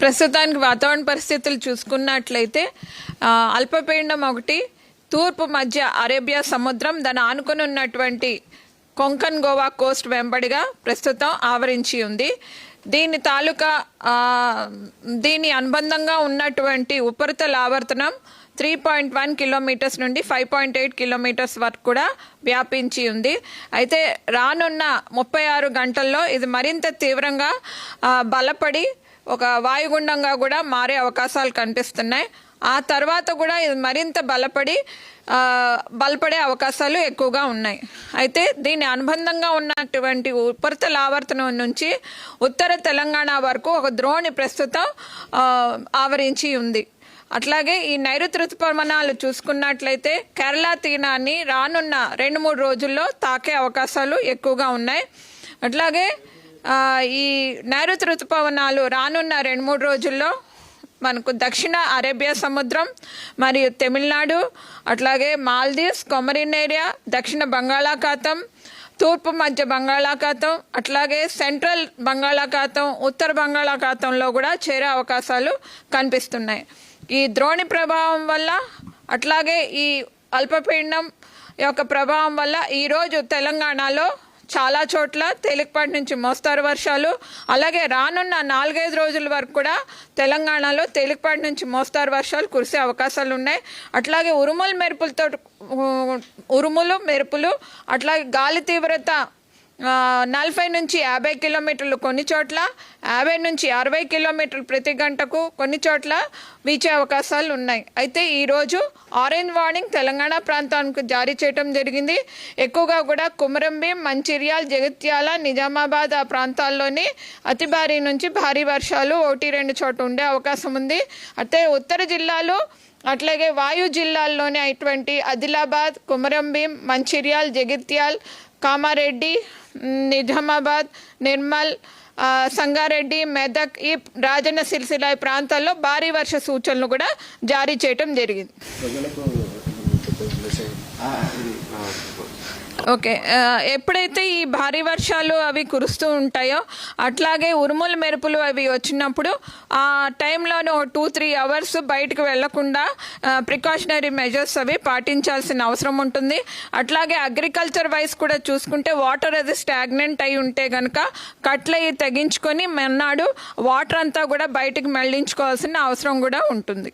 ప్రస్తుతానికి వాతావరణ పరిస్థితులు చూసుకున్నట్లయితే ఆ, అల్పపీడనం ఒకటి తూర్పు మధ్య అరేబియా సముద్రం దాని ఆనుకుని ఉన్నటువంటి కొంకన్ గోవా కోస్ట్ వెంబడిగా ప్రస్తుతం ఆవరించి ఉంది. దీని తాలూకా దీని అనుబంధంగా ఉన్నటువంటి ఉపరితల ఆవర్తనం త్రీ పాయింట్ వన్ కిలోమీటర్స్ నుండి ఫైవ్ పాయింట్ ఎయిట్ కిలోమీటర్స్ వరకు కూడా వ్యాపించి ఉంది. అయితే రానున్న ముప్పై ఆరు గంటల్లో ఇది మరింత తీవ్రంగా బలపడి ఒక వాయుగుండంగా కూడా మారే అవకాశాలు కనిపిస్తున్నాయి. ఆ తర్వాత కూడా ఇది మరింత బలపడి బలపడే అవకాశాలు ఎక్కువగా ఉన్నాయి. అయితే దీని అనుబంధంగా ఉన్నటువంటి ఉపరితల ఆవర్తనం నుంచి ఉత్తర తెలంగాణ వరకు ఒక ద్రోణి ప్రస్తుతం ఆవరించి ఉంది. అట్లాగే ఈ నైరుతి ఋతుపవనాలు చూసుకున్నట్లయితే కేరళ తీరాన్ని రానున్న రెండు మూడు రోజుల్లో తాకే అవకాశాలు ఎక్కువగా ఉన్నాయి. అట్లాగే ఈ నైరుతి ఋతుపవనాలు రానున్న రెండు మూడు రోజుల్లో మనకు దక్షిణ అరేబియా సముద్రం మరియు తమిళనాడు అట్లాగే మాల్దీవ్స్ కొమరిన్ ఏరియా దక్షిణ బంగాళాఖాతం తూర్పు మధ్య బంగాళాఖాతం అట్లాగే సెంట్రల్ బంగాళాఖాతం ఉత్తర బంగాళాఖాతంలో కూడా చేరే అవకాశాలు కనిపిస్తున్నాయి. ఈ ద్రోణి ప్రభావం వల్ల అట్లాగే ఈ అల్పపీడనం యొక్క ప్రభావం వల్ల ఈరోజు తెలంగాణలో చాలా చోట్ల తేలికపాటి నుంచి మోస్తారు వర్షాలు. అలాగే రానున్న నాలుగైదు రోజుల వరకు కూడా తెలంగాణలో తేలికపాటి నుంచి మోస్తారు వర్షాలు కురిసే అవకాశాలు ఉన్నాయి. అట్లాగే ఉరుములు మెరుపులతో ఉరుములు మెరుపులు అట్లాగే గాలి తీవ్రత నలభై నుంచి యాభై కిలోమీటర్లు కొన్ని చోట్ల యాభై నుంచి అరవై కిలోమీటర్లు ప్రతి గంటకు కొన్ని చోట్ల వీచే అవకాశాలు ఉన్నాయి. అయితే ఈరోజు ఆరెంజ్ వార్నింగ్ తెలంగాణ ప్రాంతానికి జారీ చేయడం జరిగింది. ఎక్కువగా కూడా కుమరంభీం మంచిర్యాల జగిత్యాల నిజామాబాద్ ఆ ప్రాంతాల్లోని అతి భారీ నుంచి భారీ వర్షాలు ఒకటి రెండు చోట్ల ఉండే అవకాశం ఉంది. అయితే ఉత్తర జిల్లాలు అట్లాగే వాయు జిల్లాల్లోనే అటువంటి ఆదిలాబాద్ కుమరంభీం మంచిర్యాల్ జగిత్యాల్ కామారెడ్డి నిజామాబాద్ నిర్మల్ సంగారెడ్డి మెదక్ ఈ రాజన్న సిరిసిల్ల ఈ ప్రాంతాల్లో భారీ వర్ష సూచనలు కూడా జారీ చేయటం జరిగింది. ఓకే. ఎప్పుడైతే ఈ భారీ వర్షాలు అవి కురుస్తూ ఉంటాయో అట్లాగే ఉరుములు మెరుపులు అవి వచ్చినప్పుడు ఆ టైంలోనే టూ త్రీ అవర్స్ బయటకు వెళ్ళకుండా ప్రికాషనరీ మెజర్స్ అవి పాటించాల్సిన అవసరం ఉంటుంది. అట్లాగే అగ్రికల్చర్ వైజ్ కూడా చూసుకుంటే వాటర్ అది స్టాగ్నెంట్ అయి ఉంటే గనక కట్లు తెగించుకొని మన్నాడు వాటర్ అంతా కూడా బయటకు మళ్ళించుకోవాల్సిన అవసరం కూడా ఉంటుంది.